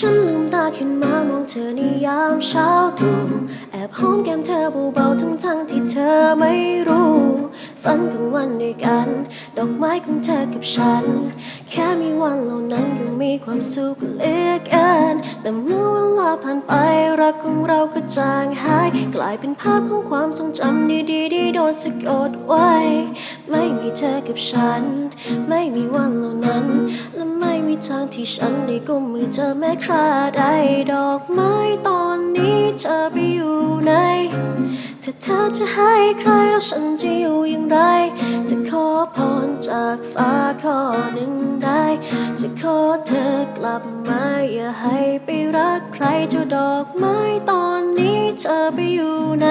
ฉันลืมตาขึ้นมามองเธอในยามเช้าตรู่แอบหอมแก้มเธอเบาๆทั้งทั้งๆที่เธอไม่รู้ ฝันกลางวันด้วยกัน ดอกไม้ของเธอกับฉัน แค่มีวันเหล่านั้นยังมีความสุขเหลือเกินแต่เมื่อาผ่านไปรักของเราก็จางหาย กลายเป็นภาพของความทรงจำดีๆที่โดนสะกดไว้ ไม่มีเธอกับฉัน ไม่มีวันเหล่านั้น และไม่มีทางที่ฉันได้กุมมือเธอแม้คราใดดอกไม้ตอนนี้เธอไปอยู่ไหนถ้าเธอจะให้ใครแล้วฉันจะอยู่อย่างไร จะขอพรจากฟ้าข้อหนึ่งได้ จะขอ กลับมา อย่าให้ไปรักใครเจ้าดอกไม้ตอนนี้เธอไปอยู่ไหน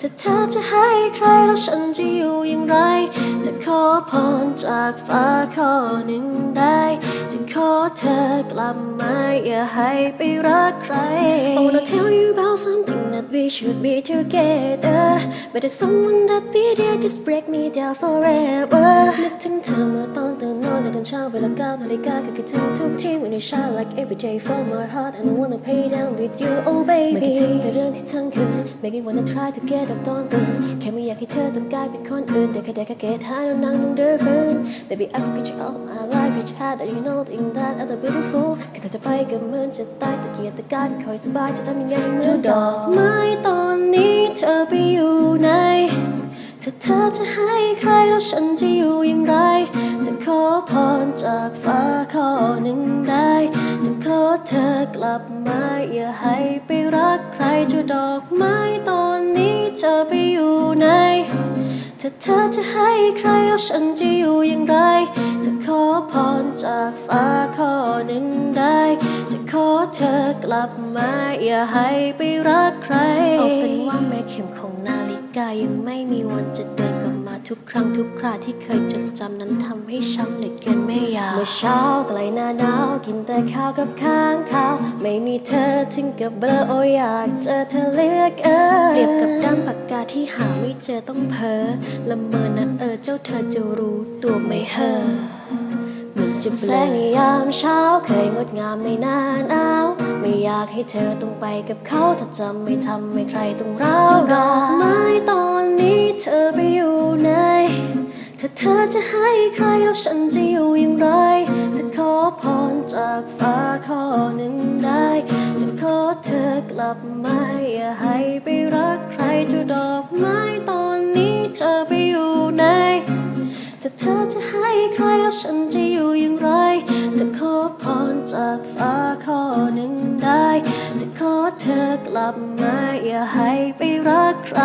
ถ้าเธอจะให้ใครแล้วฉันจะอยู่อย่างไร พรจากฟ้าข้อหนึ่งได้จะขอเธอกลับมา อย่าให้ไปรักใคร I wanna tell you about something that we should be together But there's someone that be there just break me down forever นึกถึงเธอเมื่อตอนตื่นนอนในตอนเช้าเวลาเก้านาฬิกาก็คิดถึงทุกที When you shine like every day from my heart And I wanna pay down with you oh baby ไม่คิดถึงแต่เรื่องที่ทั้งคืน Make me wanna try to get up ตอนตื่นแค่ไม่อยากให้เธอต้องกลายเป็นคนอื่นแต่แค่ได้แค่เกตหาแล้วนั่งลงเดินฝืน Baby I forget you all of my life Each had that you know that that other beautiful แค่เธอจะไปก็เหมือนจะตายตะเกียกตะกายไม่ค่อยสบายจะทำยังไงเจ้าดอกไม้ตอนนี้เธอไปอยู่ไหนถ้าเธอจะให้ใครแล้วฉันจะอยู่อย่างไร จะขอพรจากฟ้าข้อหนึ่งได้ จะขอเธอกลับมาอย่าให้ไปรักใครเจ้าดอกไม้ตอนนี้เธอไปอยู่ไหน ถ้าเธอจะให้ใครแล้วฉันจะอยู่อย่างไร จะขอพรจากฟ้าข้อหนึ่งได้ จะขอเธอกลับมา อย่าให้ไปรักใคร เอาเป็นว่าแม่เข็มของนาฬิกายังไม่มีวันจะเดิน ทุกครั้งทุกคราที่เคยจดจำนั้นทำให้ช้ำเหลือเกินไม่อยากเมื่อเช้าใกล้หน้าหนาวกินแต่ข้าวกับข้างข้าวไม่มีเธอถึงกับเบลอโออยากเจอเธอเหลือกเกินเปรียบกับดังปากกาที่หาไม่เจอต้องเพ้อละเมอนะเออเจ้าเธอจะรู้ตัวไหม่เฮอเหมือนจะแสงในยามเช้าเคยงดงามในหน้าหนาวไม่อยากให้เธอต้องไปกับเขาถ้าจะไม่ทำให้ใครต้องร้าวดอกไม้ตอนนี้เธอไปอยู่ไหนถ้า เธอจะให้ใครแล้วฉันจะอยู่อย่างไร จะขอพรจากฟ้าข้อหนึ่งได้ จะขอเธอกลับมาอย่าให้ไปรักใครจ้าดอกไม้ตอนนี้เธอไปอยู่ไหนถ้าเธอจะให้ใครแล้วฉันจะอยู่อย่างไร จะขอพรจากฟ้าข้อหนึ่งได้ จะขอเธอกลับมาอย่าให้ไปรักใคร